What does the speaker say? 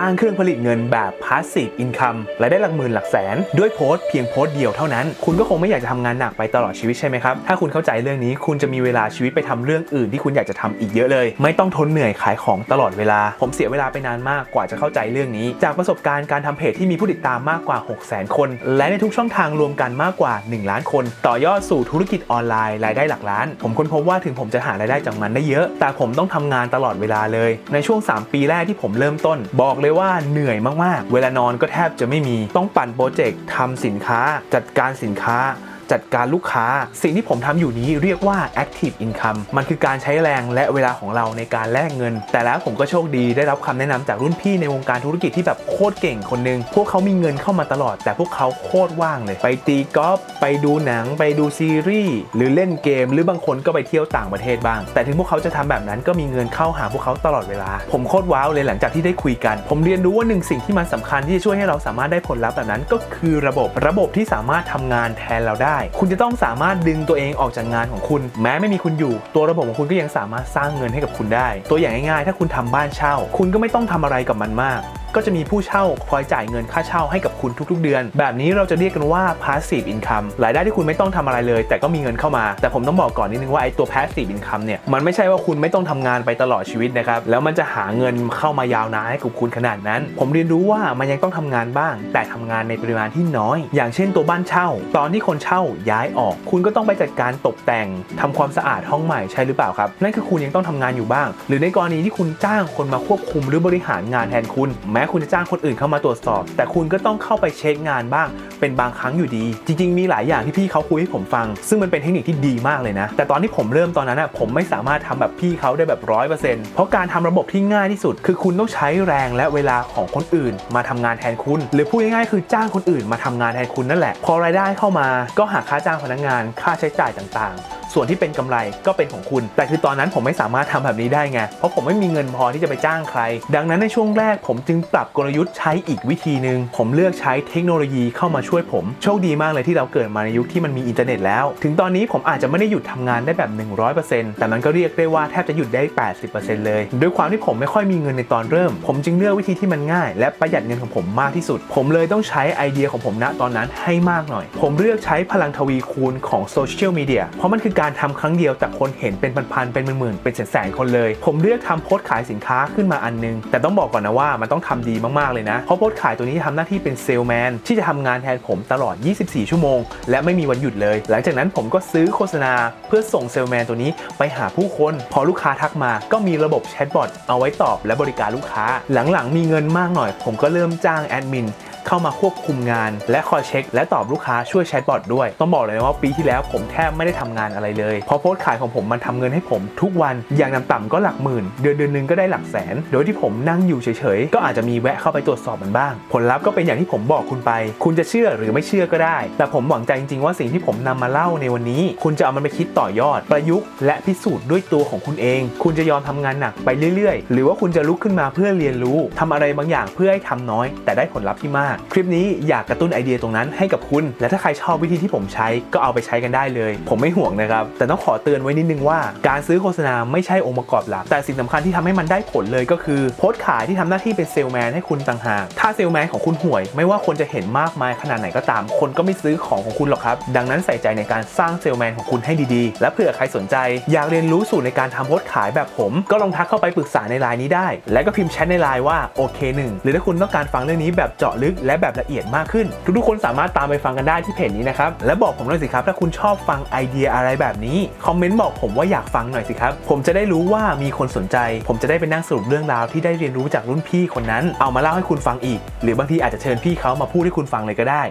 ร้างเครื่องผลิตเงินแบบ passive income และได้หลักหมื่นหลักแสน ด้วยโพสต์เพียงโพสต์เดียวเท่านั้น คุณก็คงไม่อยากจะทำงานหนักไปตลอดชีวิตใช่ไหมครับ ถ้าคุณเข้าใจเรื่องนี้คุณจะมีเวลาชีวิตไปทำเรื่องอื่นที่คุณอยากจะทำอีกเยอะเลย ไม่ต้องทนเหนื่อยขายของตลอดเวลา ผมเสียเวลาไปนานมากกว่าจะเข้าใจเรื่องนี้ จากประสบการณ์การทำเพจที่มีผู้ติดตามมากกว่า6 0 0 0 0 0 คน และในทุกช่องทางรวมกันมากกว่า 1 ล้านคน ต่อยอดสู่ธุรกิจออนไลน์รายได้หลักล้าน ผมค้นพบว่าถึงผมจะหารายได้จากมันได้เยอะ แต่ผมต้องทำงานตลอดเวลาเลย ในช่วง 3 ปีแรกที่ผมเริ่มต้นบอกเลยว่าเหนื่อยมากๆ เวลานอนก็แทบจะไม่มีต้องปั่นโปรเจกต์ทำสินค้า จัดการสินค้า จัดการลูกค้า สิ่งที่ผมทำอยู่นี้เรียกว่า active income มันคือการใช้แรงและเวลาของเราในการแลกเงิน แต่แล้วผมก็โชคดีได้รับคำแนะนำจากรุ่นพี่ในวงการธุรกิจที่แบบโคตรเก่งคนหนึง พวกเขามีเงินเข้ามาตลอด แต่พวกเขาโคตรว่างเลย ไปตีกอล์ฟไปดูหนัง ไปดูซีรีส์หรือเล่นเกม หรือบางคนก็ไปเที่ยวต่างประเทศบ้าง แต่ถึงพวกเขาจะทำแบบนั้นก็มีเงินเข้าหาพวกเขาตลอดเวลา ผมโคตรว้าวเลยหลังจากที่ได้คุยกัน ผมเรียนรู้ว่าหนึ่งสิ่งที่มันสำคัญที่จะช่วยให้เราสามารถได้ผลลัพธ์แบบนั้นก็คือระบบระบบที่สามารถทำงานแทนเราได้คุณจะต้องสามารถดึงตัวเองออกจากงานของคุณ แม้ไม่มีคุณอยู่ ตัวระบบของคุณก็ยังสามารถสร้างเงินให้กับคุณได้ ตัวอย่างง่ายๆ ถ้าคุณทำบ้านเช่า คุณก็ไม่ต้องทำอะไรกับมันมาก ก็จะมีผู้เช่าคอยจ่ายเงินค่าเช่าให้กับคุณทุกๆ เดือน แบบนี้เราจะเรียกกันว่า passive income รายได้ที่คุณไม่ต้องทำอะไรเลย แต่ก็มีเงินเข้ามา แต่ผมต้องบอกก่อนนิดนึงว่าไอ้ตัว passive income เนี่ยมันไม่ใช่ว่าคุณไม่ต้องทำงานไปตลอดชีวิตนะครับแล้วมันจะหาเงินเข้ามายาวนานให้กับคุณขนาดนั้น ผมเรียนรู้ว่ามันยังต้องทำงานบ้าง แต่ทำงานในปริมาณที่น้อย อย่างเช่นตัวบ้านเช่า ตอนที่คนเช่าย้ายออก คุณก็ต้องไปจัดการตกแต่งทำความสะอาดห้องใหม่ใช่หรือเปล่าครับนั่นคือคุณยังต้องทำงานอยู่บ้าง หรือในกรณีที่คุณจ้างคนมาควบคุมหรือบริหารงานแทนคุณแคุณจะจ้างคนอื่นเข้ามาตรวจสอบ แต่คุณก็ต้องเข้าไปเช็คงานบ้าง เป็นบางครั้งอยู่ดี จริง ๆ มีหลายอย่างที่พี่เขาคุยให้ผมฟัง ซึ่งมันเป็นเทคนิคที่ดีมากเลยนะ แต่ตอนที่ผมเริ่มตอนนั้นนะผมไม่สามารถทำแบบพี่เขาได้แบบร้อยเปอร์เซ็นต์เพราะการทำระบบที่ง่ายที่สุด คือคุณต้องใช้แรงและเวลาของคนอื่น มาทำงานแทนคุณ หรือพูดง่ายๆคือจ้างคนอื่นมาทำงานแทนคุณนั่นแหละ พอรายได้เข้ามาก็หักค่าจ้างพนักงาน ค่าใช้จ่ายต่างๆส่วนที่เป็นกำไรก็เป็นของคุณ แต่คือตอนนั้นผมไม่สามารถทำแบบนี้ได้ไง เพราะผมไม่มีเงินพอที่จะไปจ้างใคร ดังนั้นในช่วงแรกผมจึงปรับกลยุทธ์ใช้อีกวิธีหนึ่งผมเลือกใช้เทคโนโลยีเข้ามาช่วยผม โชคดีมากเลยที่เราเกิดมาในยุคที่มันมีอินเทอร์เน็ตแล้ว ถึงตอนนี้ผมอาจจะไม่ได้หยุดทำงานได้แบบ 100%แต่มันก็เรียกได้ว่าแทบจะหยุดได้ 80%เลย ด้วยความที่ผมไม่ค่อยมีเงินในตอนเริ่ม ผมจึงเลือกวิธีที่มันง่าย และประหยัดเงินของผมมากที่สุด ผมเลยต้องใช้ไอเดียของผมณตอนนั้นให้มากหน่อย ผมเลือกใช้พลังทวีคูณของโซเชียลมีเดียเพราะมันคือการทำครั้งเดียวแต่คนเห็นเป็นพันๆเป็นหมื่นๆเป็นแสนๆคนเลย ผมเลือกทำโพสต์ขายสินค้าขึ้นมาอันนึง แต่ต้องบอกก่อนนะว่ามันต้องทำดีมากๆเลยนะเพราะโพสต์ขายตัวนี้ทำหน้าที่เป็นเซลแมนที่จะทำงานแทนผมตลอด 24 ชั่วโมง และไม่มีวันหยุดเลย หลังจากนั้นผมก็ซื้อโฆษณาเพื่อส่งเซลแมนตัวนี้ไปหาผู้คน พอลูกค้าทักมาก็มีระบบแชทบอทเอาไว้ตอบและบริการลูกค้า หลังๆมีเงินมากหน่อย ผมก็เริ่มจ้างแอดมิน เข้ามาควบคุมงาน และคอยเช็ค และตอบลูกค้าช่วยแชทบอทด้วย ต้องบอกเลยว่าปีที่แล้วผมแทบไม่ได้ทำงานอะไรเลย เพราะโพสต์ขายของผมมันทำเงินให้ผมทุกวันอย่างต่ำๆก็หลักหมื่น เดือนเดือนหนึงก็ได้หลักแสน โดยที่ผมนั่งอยู่เฉยๆ ก็อาจจะมีแวะเข้าไปตรวจสอบมันบ้าง ผลลัพธ์ก็เป็นอย่างที่ผมบอกคุณไป คุณจะเชื่อหรือไม่เชื่อก็ได้ แต่ผมหวังใจจริงๆว่าสิ่งที่ผมนำมาเล่าในวันนี้ คุณจะเอามันไปคิดต่อยอด ประยุกต์และพิสูจน์ด้วยตัวของคุณเอง คุณจะยอมทำงานหนักไปเรื่อยๆ หรือว่าคุณจะลุกขึ้นมาเพื่อเรียนรู้ทำอะไรบางอย่างเพื่อให้ทำน้อย แต่ได้ผลลัพธ์ที่มากคลิปนี้อยากกระตุ้นไอเดียตรงนั้นให้กับคุณ และถ้าใครชอบวิธีที่ผมใช้ก็เอาไปใช้กันได้เลย ผมไม่ห่วงนะครับ แต่ต้องขอเตือนไว้นิดนึงว่า การซื้อโฆษณาไม่ใช่องค์ประกอบหลัก แต่สิ่งสำคัญที่ทำให้มันได้ผลเลยก็คือ โพสต์ขายที่ทำหน้าที่เป็นเซลแมนให้คุณต่างหาก ถ้าเซลแมนของคุณห่วย ไม่ว่าคนจะเห็นมากมายขนาดไหนก็ตาม คนก็ไม่ซื้อของของคุณหรอกครับ ดังนั้นใส่ใจในการสร้างเซลแมนของคุณให้ดีๆ และเผื่อใครสนใจ อยากเรียนรู้สูตรในการทำโพสต์ขายแบบผม ก็ลองทักเข้าไปปรึกษาในไลน์นี้ได้ และก็พิมพ์แชทในไลน์ว่าโอเคหนึ่งหรือถ้าคุณต้องการฟังเรื่องนี้แบบเจาะลึกและแบบละเอียดมากขึ้น ทุกๆคนสามารถตามไปฟังกันได้ที่เพจนี้นะครับ และบอกผมหน่อยสิครับ ถ้าคุณชอบฟังไอเดียอะไรแบบนี้ คอมเมนต์บอกผมว่าอยากฟังหน่อยสิครับ ผมจะได้รู้ว่ามีคนสนใจ ผมจะได้ไปนั่งสรุปเรื่องราวที่ได้เรียนรู้จากรุ่นพี่คนนั้น เอามาเล่าให้คุณฟังอีก หรือบางทีอาจจะเชิญพี่เขามาพูดให้คุณฟังเลยก็ได้